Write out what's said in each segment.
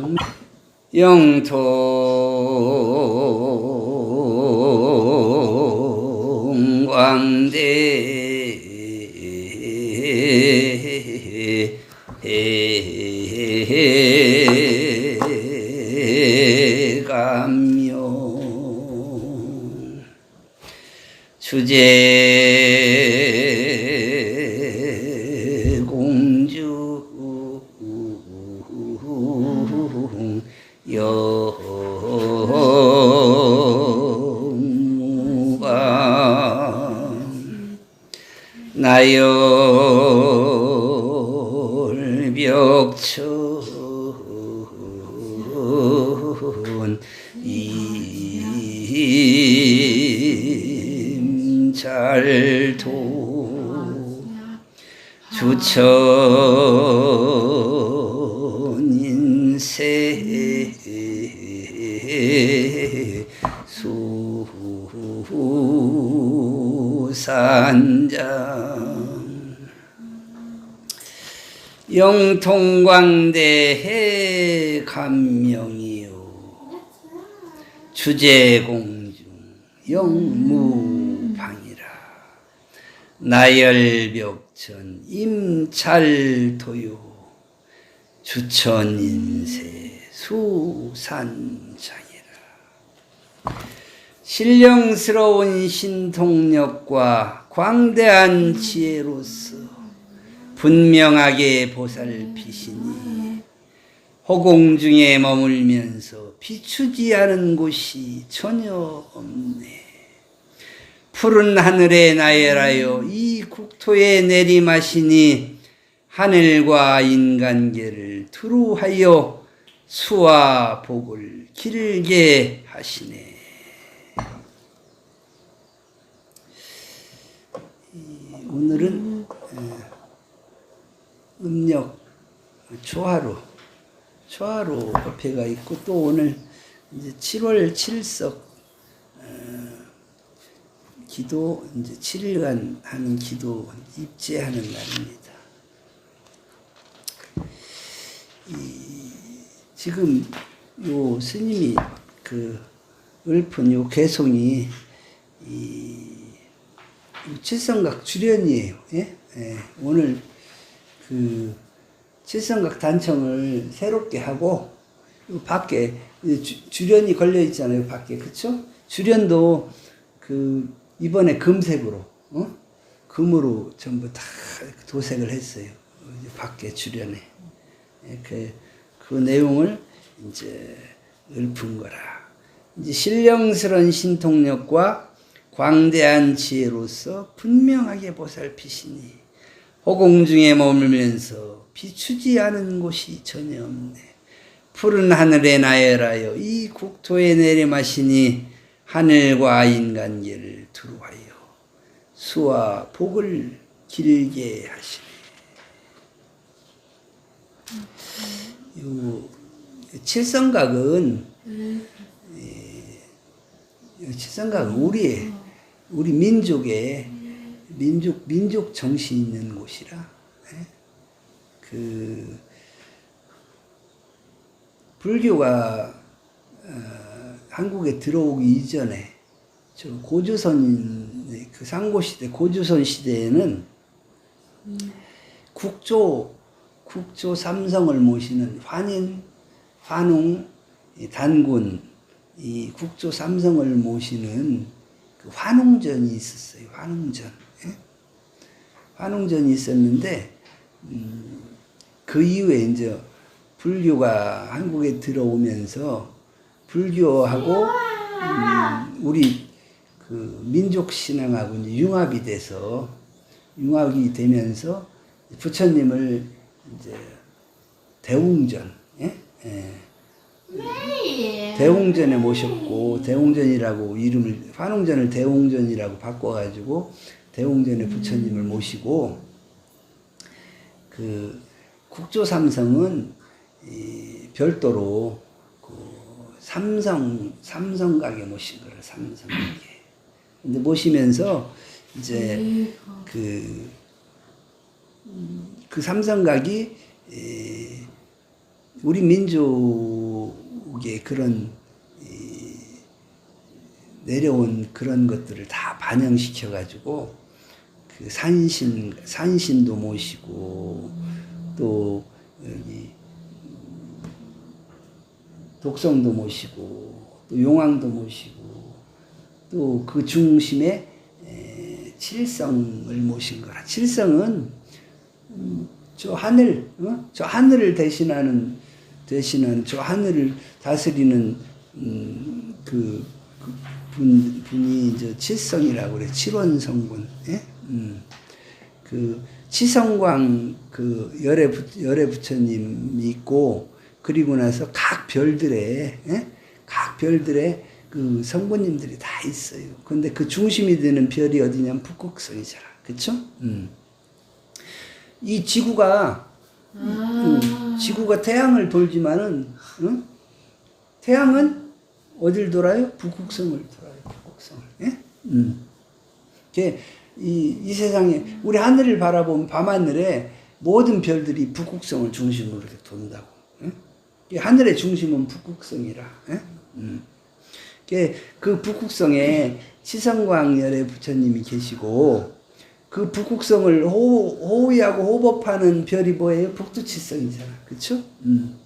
정 영통 광대 감명 주제 천 인세 수산장 영통광대 감명이요 주제공중 영무방이라 나열벽천 임찰토요 주천인세 수산장이라 신령스러운 신통력과 광대한 지혜로서 분명하게 보살피시니 허공 중에 머물면서 비추지 않은 곳이 전혀 없네. 푸른 하늘에 나열하여 이 국토에 내림하시니 하늘과 인간계를 두루하여 수와 복을 길게 하시네. 이- 오늘은 어, 음력 초하루 초하루 협회가 있고 또 오늘 이제 7월 7석 어, 기도 이제 7일간 하는 기도 입제하는 날입니다. 이 지금 요 스님이 그 읊은 요 개송이 이 칠성각 주련이에요. 예? 예. 오늘 그 칠성각 단청을 새롭게 하고 요 밖에 주, 주련이 걸려 있잖아요. 밖에 그쵸? 주련도 그 이번에 금색으로 어? 금으로 전부 다 도색을 했어요. 밖에 주련에 예, 그, 그 내용을 이제 읊은 거라. 이제 신령스런 신통력과 광대한 지혜로서 분명하게 보살피시니 허공 중에 머물면서 비추지 않은 곳이 전혀 없네. 푸른 하늘에 나열하여 이 국토에 내림하시니 하늘과 인간계를 두루하여 수와 복을 길게 하시네. 요 칠성각은 이 칠성각은 우리의 우리 민족의 민족 민족 정신 있는 곳이라 예? 그 불교가 어, 한국에 들어오기 이전에 저 고조선 그 상고 시대 고조선 시대에는 국조 국조 삼성을 모시는 환인 환웅 이 단군 이 국조 삼성을 모시는 그 환웅전이 있었어요. 환웅전. 예? 환웅전이 있었는데 음, 그 이후에 이제 불교가 한국에 들어오면서 불교하고 음, 우리 그 민족 신앙하고 이제 융합이 돼서 융합이 되면서 부처님을 이제 대웅전 예? 예. 대웅전에 모셨고 대웅전이라고 이름을 환웅전을 대웅전이라고 바꿔가지고 대웅전에 부처님을 모시고 그 국조삼성은 이 별도로 그 삼성 삼성각에 모신 거를 삼성각에 근데 모시면서 이제 그, 음, 그 삼성각이 에, 우리 민족의 그런 이, 내려온 그런 것들을 다 반영시켜 가지고 그 산신 산신도 모시고 또 여기 독성도 모시고 또 용왕도 모시고 또 그 중심에 에, 칠성을 모신 거라. 칠성은 음, 저 하늘, 어? 저 하늘을 대신하는 대신한 저 하늘을 다스리는 음, 그, 그 분, 분이 저 칠성이라고 그래. 칠원성군. 예? 음. 그 치성광 그 열애 부, 열애 부처님이 있고 그리고 나서 각 별들의 예? 각 별들의 그 성부님들이 다 있어요. 근데 그 중심이 되는 별이 어디냐면 북극성이잖아. 그쵸? 음. 이 지구가 음, 지구가 태양을 돌지만은 응? 태양은 어딜 돌아요? 북극성을 돌아요. 북극성을. 예? 음. 이게 이, 이 세상에 우리 하늘을 바라보면 밤하늘에 모든 별들이 북극성을 중심으로 이렇게 돈다고. 예? 이 하늘의 중심은 북극성이라. 예? 음. 그 북극성에 치성광열의 부처님이 계시고 그 북극성을 호, 호위하고 호법하는 별이 뭐예요? 북두칠성이잖아. 그쵸? 음.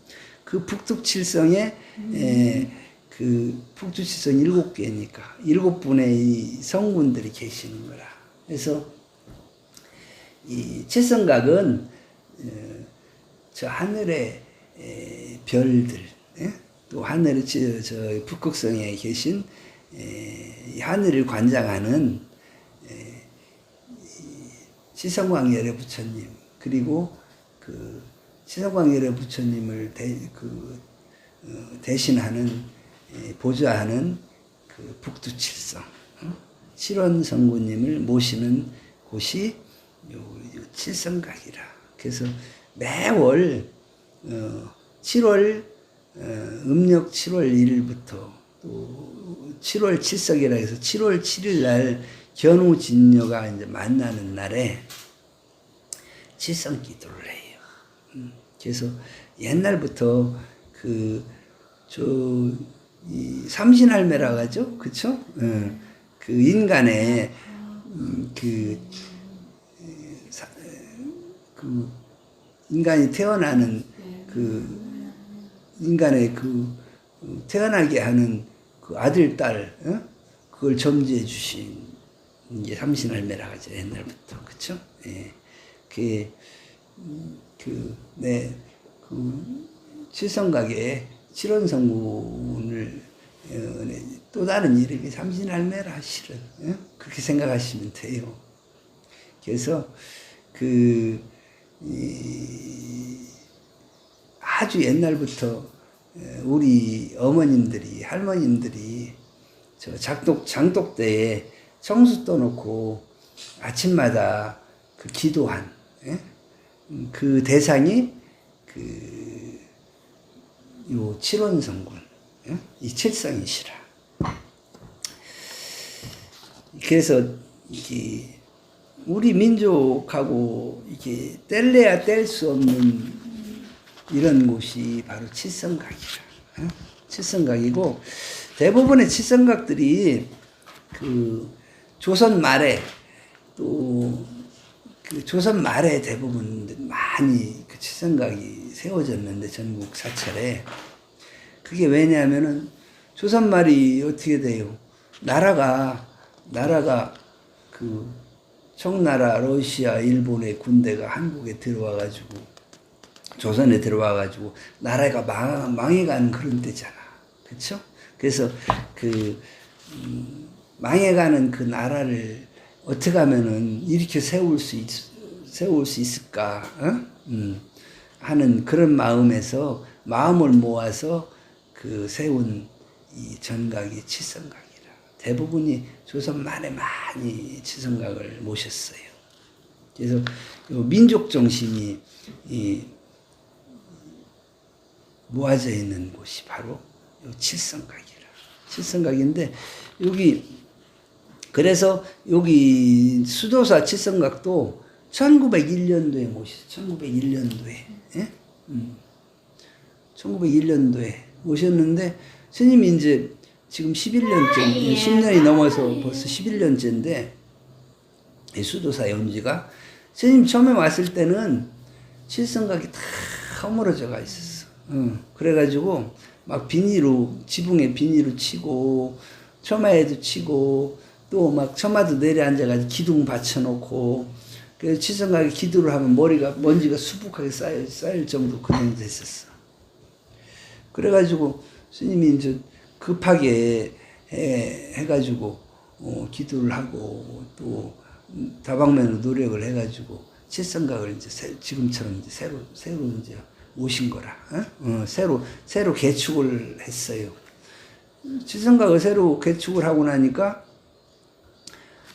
그 북두칠성에 에, 그 북두칠성 일곱 개니까 일곱 분의 이 성군들이 계시는 거라. 그래서 이 칠성각은 어, 저 하늘의 에, 별들, 예? 또 하늘의 저, 저 북극성에 계신 하늘을 관장하는 시성광열의 부처님 그리고 그 시성광열의 부처님을 대, 그, 어, 대신하는 에, 보좌하는 그 북두칠성 어? 칠원성구님을 모시는 곳이 요, 요 칠성각이라 그래서 매월 어, 7월 어, 음력 7월 1일부터 또 7월 칠석이라 해서 7월 7일 날 견우 진녀가 이제 만나는 날에 칠성 기도를 해요. 음, 그래서 옛날부터 그, 저, 이 삼신할매라 하죠? 그쵸? 어, 그 인간의, 음, 그, 사- 그, 인간이 태어나는 그, 인간의 그, 어, 태어나게 하는 그 아들, 딸, 어? 그걸 점지해 주신 이제 삼신할매라 하죠 옛날부터 그쵸? 예, 그, 음, 그, 네, 그 칠성각에 칠원성군을 어, 네, 또 다른 이름이 삼신할매라 실은 예? 그렇게 생각하시면 돼요. 그래서 그 이, 아주 옛날부터 에, 우리 어머님들이 할머님들이 저 작독 장독 때에 청수 떠놓고 아침마다 그 기도한 예? 음, 그 대상이 그요 칠원성군 예? 이 칠성이시라. 그래서 이게 우리 민족하고 이게 뗄래야 뗄 수 없는 이런 곳이 바로 칠성각이라. 어? 칠성각이고 대부분의 칠성각들이 그 조선 말에 또 그 조선 말에 대부분 많이 그 칠성각이 세워졌는데 전국 사찰에 그게 왜냐하면은 조선 말이 어떻게 돼요? 나라가 나라가 그 청나라, 러시아, 일본의 군대가 한국에 들어와 가지고 조선에 들어와 가지고 나라가 망, 망해가는 그런 때잖아. 그렇죠? 그래서 그 음, 망해가는 그 나라를 어떻게 하면은 이렇게 세울 수 있, 세울 수 있을까? 어? 음, 하는 그런 마음에서 마음을 모아서 그 세운 이 전각이 칠성각이라. 대부분이 조선 말에 많이 칠성각을 모셨어요. 그래서 요 민족 정신이 이 모아져 있는 곳이 바로 요 칠성각이라. 칠성각인데 여기 그래서 여기 수도사 칠성각도 1901년도에 모셨어요. 1901년도에. 예? 음. 1901년도에 오셨는데 스님이 이제 지금 11년째, 10년이 넘어서 벌써 11년째인데 이 수도사에 온 지가 스님 처음에 왔을 때는 칠성각이 다 허물어져가 있었어. 응. 그래가지고 막 비닐로 지붕에 비닐로 치고 처마에도 치고 또 막 처마도 내려앉아가지고 기둥 받쳐놓고 그래서 칠성각에 기도를 하면 머리가 먼지가 수북하게 쌓여 쌓일 정도 그 정도 됐었어. 그래가지고 스님이 이제 급하게 해, 해가지고 어, 기도를 하고 또 음, 다방면으로 노력을 해가지고 칠성각을 이제 새- 지금처럼 이제 새로 새로 이제 오신 거라. 어? 어, 새로 새로 개축을 했어요. 칠성각을 새로 개축을 하고 나니까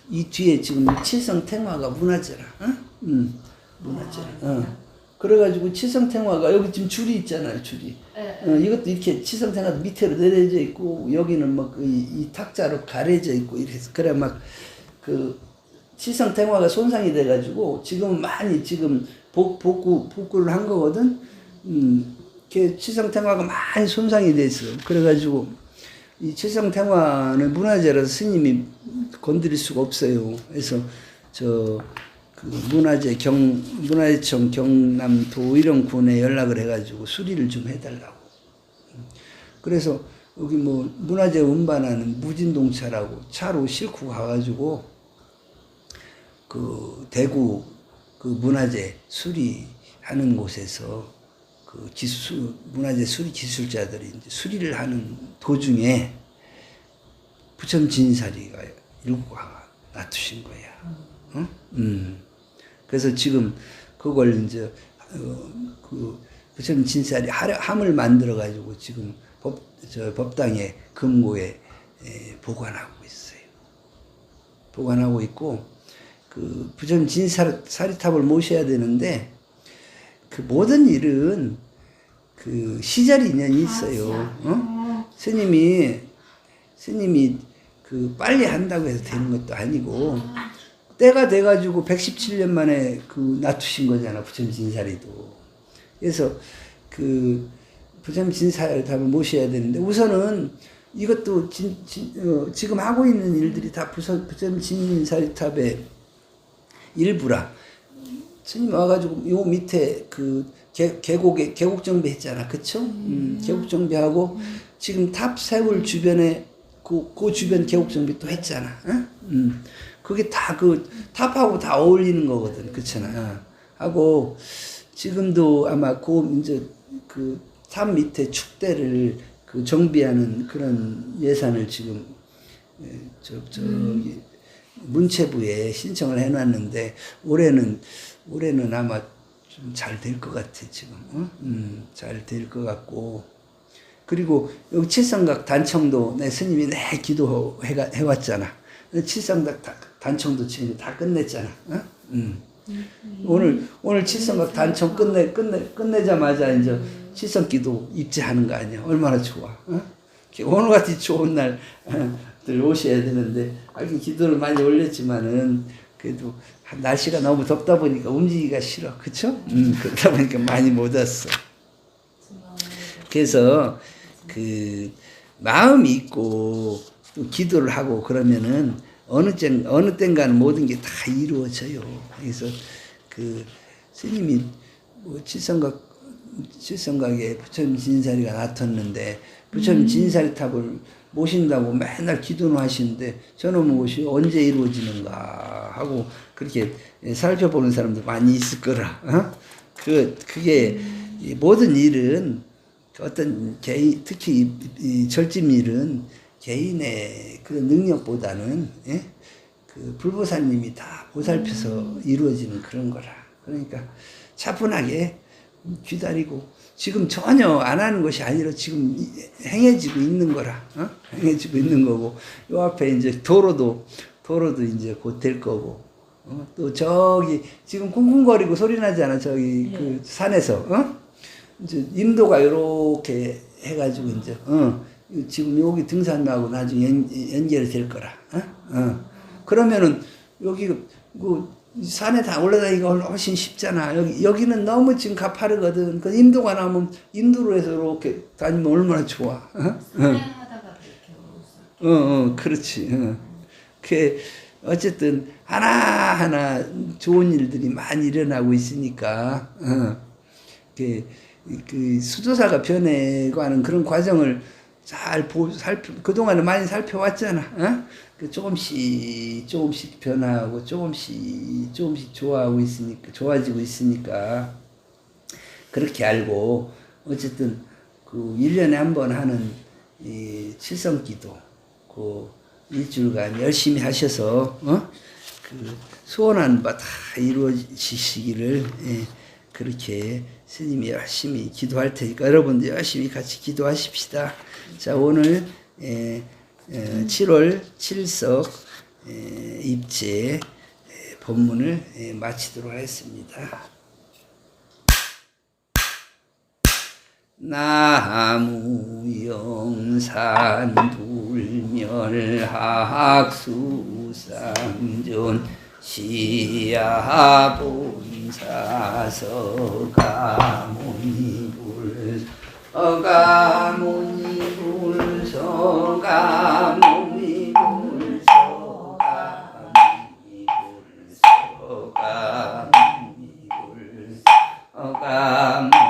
이 뒤에 지금 칠성 탱화가 문화재라. 어? 음, 문화재. 어. 그래가지고 칠성 탱화가 여기 지금 줄이 있잖아요, 줄이. 네. 어, 이것도 이렇게 치성생활 밑으로 내려져 있고 여기는 막이 이 탁자로 가려져 있고 이렇게 그래 막그 치성탱화가 손상이 돼가지고 지금 많이 지금 복, 복구 복구를 한 거거든. 음, 이렇게 치성탱화가 많이 손상이 돼 있어. 그래가지고 이 치성탱화는 문화재라서 스님이 건드릴 수가 없어요. 그래서 저 그 문화재 경 문화재청 경남 도 의령군에 연락을 해가지고 수리를 좀 해달라고. 그래서 여기 뭐 문화재 운반하는 무진동차라고 차로 싣고 가가지고 그 대구 그 문화재 수리하는 곳에서 그 기수 문화재 수리 기술자들이 이제 수리를 하는 도중에 부천 진사리가 일구가 놔두신 거야. 어? 음. 그래서 지금 그걸 이제 어, 그 부천 진사리 하- 함을 만들어 가지고 지금 법 저 법당에 금고에 에, 보관하고 있어요. 보관하고 있고 그 부천 진사리탑을 모셔야 되는데 그 모든 일은 그 시절 인연이 있어요. 어? 스님이 스님이 그 빨리 한다고 해서 되는 것도 아니고 때가 돼가지고 117년 만에 그 놔두신 거잖아 부처님 진사리도. 그래서 그 부처님 진사리탑을 모셔야 되는데 우선은 이것도 진, 진, 어, 지금 하고 있는 일들이 다 부처, 부처님 진사리탑의 일부라. 스님 와가지고 요 밑에 그 계, 계곡에 계곡 정비했잖아, 그쵸? 음, 계곡 정비하고 지금 탑 세울 주변에 그, 그 주변 계곡 정비 또 했잖아, 응? 음, 그게 다 그 탑하고 다 어울리는 거거든, 그렇잖아. 하고 지금도 아마 그 이제 그 탑 밑에 축대를 그 정비하는 그런 예산을 지금 예, 저 저기 문체부에 신청을 해놨는데 올해는 올해는 아마 좀 잘 될 것 같아 지금. 어? 음, 잘 될 것 같고. 그리고 여기 칠성각 단청도 내 스님이 내 기도해 해왔잖아. 칠성각 다- 단청도 지금 다 끝냈잖아. 어? 음. 오늘 오늘 칠성각 단청 끝내 끝내 끝내자마자 이제 칠성기도 입지하는 거 아니야? 얼마나 좋아. 어? 오늘 같이 좋은 날 들 오셔야 되는데. 하긴 기도를 많이 올렸지만은 그래도 날씨가 너무 덥다 보니까 움직이기가 싫어 그쵸? 음, 그러다 보니까 많이 못 왔어 그래서 그 마음이 있고 또 기도를 하고 그러면은 어느 땐 어느 땐가는 모든 게 다 이루어져요. 그래서 그 스님이 뭐 칠성각 칠성각에 부처님 진사리가 나탔는데 부처님 진사리 탑을 모신다고 맨날 기도는 하시는데 저놈의 것이 언제 이루어지는가 하고 그렇게 살펴보는 사람도 많이 있을 거라. 어? 그 그게 이 모든 일은 어떤 개인 특히 이, 이 절집 일은 개인의 그 능력보다는 예? 그 불보살님이 다 보살펴서 이루어지는 그런 거라. 그러니까 차분하게 기다리고 지금 전혀 안 하는 것이 아니라 지금 이- 행해지고 있는 거라. 어? 행해지고 있는 거고 요 앞에 이제 도로도 도로도 이제 곧 될 거고 어? 또 저기 지금 쿵쿵거리고 소리 나잖아 저기 그 산에서 어? 이제 인도가 이렇게 해가지고 이제 어 지금 여기 등산하고 나중에 연, 연결이 될 거라. 어? 어. 그러면은 여기 그 산에 다 올라다니기가 훨씬 쉽잖아. 여기, 여기는 너무 지금 가파르거든. 그 인도가 나면 인도로 해서 이렇게 다니면 얼마나 좋아. 어? 오셨어요. 어, 어, 그렇지. 어. 그 어쨌든 하나 하나 좋은 일들이 많이 일어나고 있으니까 어. 그, 그 수도사가 변해가는 그런 과정을 잘 보, 살펴 그동안에 많이 살펴왔잖아. 어? 그 조금씩 조금씩 변화하고 조금씩 조금씩 좋아하고 있으니까 좋아지고 있으니까 그렇게 알고 어쨌든 그 1년에 한 번 하는 이 칠성 기도 그 일주일간 열심히 하셔서 어? 그 소원한 바 다 이루어지시기를 예, 그렇게 스님이 열심히 기도할 테니까 여러분도 열심히 같이 기도하십시다. 자 오늘 예, 예, 7월 7석 예, 입제 예, 본문을 예, 마치도록 하겠습니다. 나무 영산 불멸 학수상존 시야봉사서가 문불 어가 문불 서가 문불 서가 문불 서가 문불 서가